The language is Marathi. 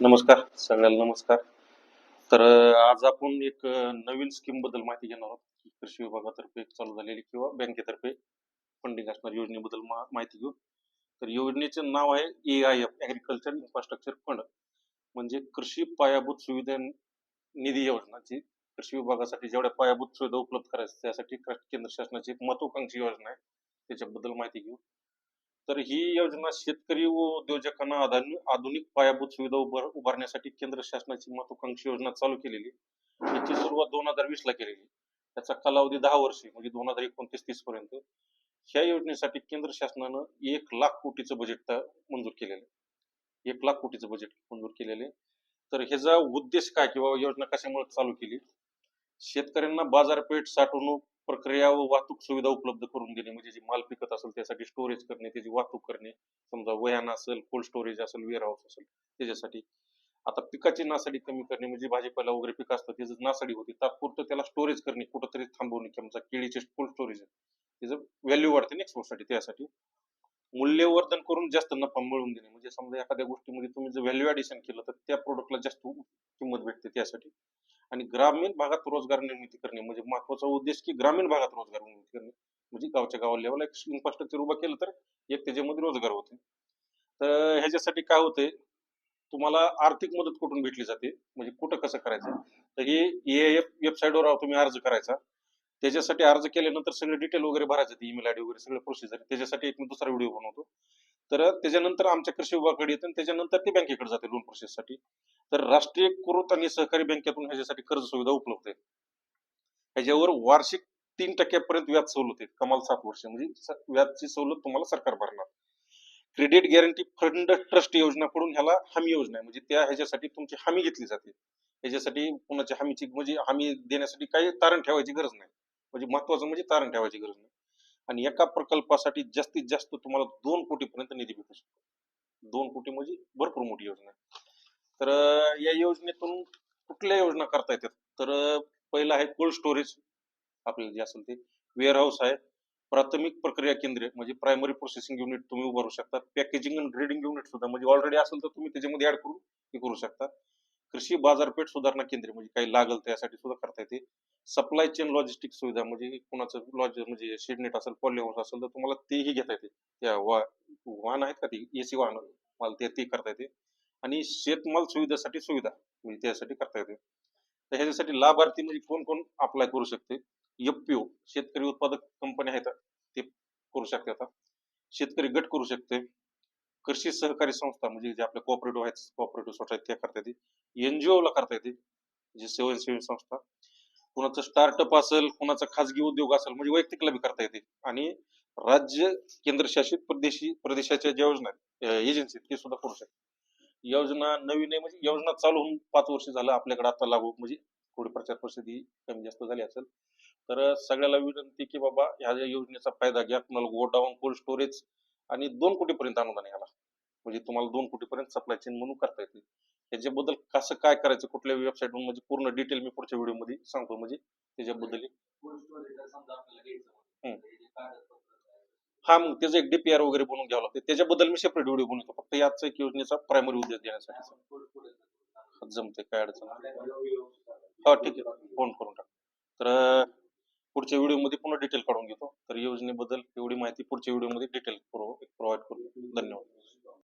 नमस्कार सगळ्यांना नमस्कार. तर आज आपण एक नवीन स्कीमबद्दल माहिती घेणार आहोत. कृषी विभागातर्फे चालू झालेली किंवा बँकेतर्फे फंडिंग असणार योजनेबद्दल माहिती घेऊ. तर योजनेचे नाव आहे A I F agriculture infrastructure fund म्हणजे कृषी पायाभूत सुविधा निधी योजना जी कृषी विभागासाठी जेवढ्या पायाभूत सुविधा उपलब्ध करायच्या त्यासाठी केंद्र शासनाची एक महत्वाकांक्षी योजना आहे. त्याच्याबद्दल माहिती घेऊ. तर ही योजना शेतकरी व उद्योजकांना आधुनिक पायाभूत सुविधा उभार उभारण्यासाठी केंद्र शासनाची महत्वाकांक्षी योजना चालू केलेली याची सुरुवात दोन हजार वीस ला केलेली त्याचा कालावधी दहा वर्षे म्हणजे दोन हजार एकोणतीस तीस पर्यंत. ह्या योजनेसाठी केंद्र शासनानं एक लाख कोटीचं बजेट मंजूर केलेलं आहे. एक लाख कोटीचं बजेट मंजूर केलेले तर ह्याचा उद्देश काय किंवा योजना कशामुळे चालू केली? शेतकऱ्यांना बाजारपेठ साठवणूक प्रक्रिया व वाहतूक सुविधा उपलब्ध करून देणे म्हणजे जे माल पिकत असेल त्यासाठी स्टोरेज करणे त्याची वाहतूक करणे समजा वयान असेल कोल्ड स्टोरेज असेल वेअरहाऊस असेल त्याच्यासाठी. आता पिकाची नासाडी कमी करणे म्हणजे भाजीपाला वगैरे पिक असतं त्याची नासाडी होती तात्पुरतं त्याला स्टोरेज करणे कुठंतरी थांबवणे समजा केळीचे कोल्ड स्टोरेज आहे. त्याचं व्हॅल्यू वाढते नेक्स्ट त्यासाठी. मूल्यवर्धन करून जास्त नफा मिळवून देणे म्हणजे समजा एखाद्या गोष्टीमध्ये तुम्ही जर व्हॅल्यू ऍडिशन केलं तर त्या प्रोडक्टला जास्त किंमत भेटते त्यासाठी. आणि ग्रामीण भागात रोजगार निर्मिती करणे म्हणजे महत्त्वाचा उद्देश की ग्रामीण भागात रोजगार निर्मिती करणे. म्हणजे गावच्या गावा लेवलला एक इन्फ्रास्ट्रक्चर उभं केलं तर एक त्याच्यामध्ये रोजगार होते. तर ह्याच्यासाठी काय होते तुम्हाला आर्थिक मदत कुठून भेटली जाते? म्हणजे कुठं कसं करायचं? तर हे ए एफ वेबसाईटवर तुम्ही अर्ज करायचा. त्याच्यासाठी अर्ज केल्यानंतर सगळे डिटेल वगैरे भरायचं ते ईमेल आयडी वगैरे सगळे प्रोसिजर त्याच्यासाठी एक मी दुसरा व्हिडिओ बनवतो. तर त्याच्यानंतर आमच्या कृषी विभागाकडे येतं आणि त्याच्यानंतर ते बँकेकडे जाते लोन प्रोसेससाठी तर राष्ट्रीय कृत आणि सहकारी बँकेतून ह्याच्यासाठी कर्ज सुविधा उपलब्ध आहे ह्याच्यावर वार्षिक तीन टक्क्यापर्यंत व्याज सवलत आहे कमाल सात वर्ष म्हणजे व्याजची सवलत तुम्हाला सरकार भरणार. क्रेडिट गॅरंटी फंड ट्रस्ट योजनाकडून ह्याला हमी योजना आहे. म्हणजे त्या ह्याच्यासाठी तुमची हमी घेतली जाते. ह्याच्यासाठी कुणाच्या हमीची म्हणजे हमी देण्यासाठी काही तारण ठेवायची गरज नाही. म्हणजे महत्वाचं म्हणजे तारण ठेवायची गरज नाही. आणि एका प्रकल्पासाठी जास्तीत जास्त तुम्हाला दोन कोटीपर्यंत निधी भेटू शकतो. दोन कोटी म्हणजे भरपूर मोठी योजना आहे. तर या योजनेतून कुठल्या योजना करता येतात? तर पहिलं आहे कोल्ड स्टोरेज. आपल्याला जे असेल ते. वेअरहाऊस आहे. प्राथमिक प्रक्रिया केंद्र म्हणजे प्रायमरी प्रोसेसिंग युनिट तुम्ही उभारू शकता. पॅकेजिंग आणि ग्रेडिंग युनिट सुद्धा म्हणजे ऑलरेडी असेल तर तुम्ही त्याच्यामध्ये ऍड करून हे करू शकता. कृषी बाजारपेठ सुधारणा केंद्र म्हणजे काही लागल त्यासाठी सुद्धा करता येते. सप्लाय चेन लॉजिस्टिक सुविधा म्हणजे कुणाचं लॉज म्हणजे शेडनेट असेल पॉली असेल तर तुम्हाला तेही घेता येते. त्या वा वाहन आहेत का ती? एसी वाहन मला ते ते करता येते. आणि शेतमाल सुविधेसाठी सुविधा म्हणजे त्यासाठी करता येते. तर ह्याच्यासाठी लाभार्थी म्हणजे कोण कोण अप्लाय करू शकते? एफपीओ शेतकरी उत्पादक कंपन्या आहेत ते करू शकते आता. शेतकरी गट करू शकते. कृषी सहकारी संस्था म्हणजे जे आपल्या कोऑपरेटिव्ह आहेत कोऑपरेटिव्ह सोसायटी त्या करता येते. एनजीओ ला करता येते जे स्वयंसेवी संस्था. कुणाचं स्टार्टअप असेल कुणाचा खाजगी उद्योग असेल म्हणजे वैयक्तिकला बी करता येते. आणि राज्य केंद्रशासित प्रदेशी प्रदेशाच्या ज्या योजना एजन्सी ते सुद्धा करू शकते योजना नवीन आहे म्हणजे योजना चालू होऊन पाच वर्ष झालं आपल्याकडे आता लागू म्हणजे थोडी प्रचार प्रसिद्धी कमी जास्त झाली असेल. तर सगळ्याला विनंती की बाबा ह्या ज्या योजनेचा फायदा घ्या तुम्हाला गोडाऊन कोल्ड स्टोरेज आणि दोन कोटीपर्यंत अनुदान याला. म्हणजे तुम्हाला दोन कोटीपर्यंत सप्लाय चेन म्हणून करता येते. त्याच्याबद्दल कसं काय करायचं कुठल्या वेबसाईटवर म्हणजे पूर्ण डिटेल मी पुढच्या व्हिडिओमध्ये सांगतो म्हणजे त्याच्याबद्दल. हा मग त्याचं एक डीपीआर वगैरे बनवून घ्यावं लागतं. त्याच्याबद्दल मी सेपरेट व्हिडिओ बनवतो. फक्त याचा एक योजनेचा प्रायमरी उद्देश देण्यासाठी. जमते काय अडचण नाही. हा ठीक आहे. फोन करून टाक. तर पुढच्या व्हिडिओमध्ये पुन्हा डिटेल काढून घेतो. तर योजनेबद्दल एवढी माहिती पुढच्या व्हिडिओमध्ये डिटेल प्रोव्हाइड करू. धन्यवाद.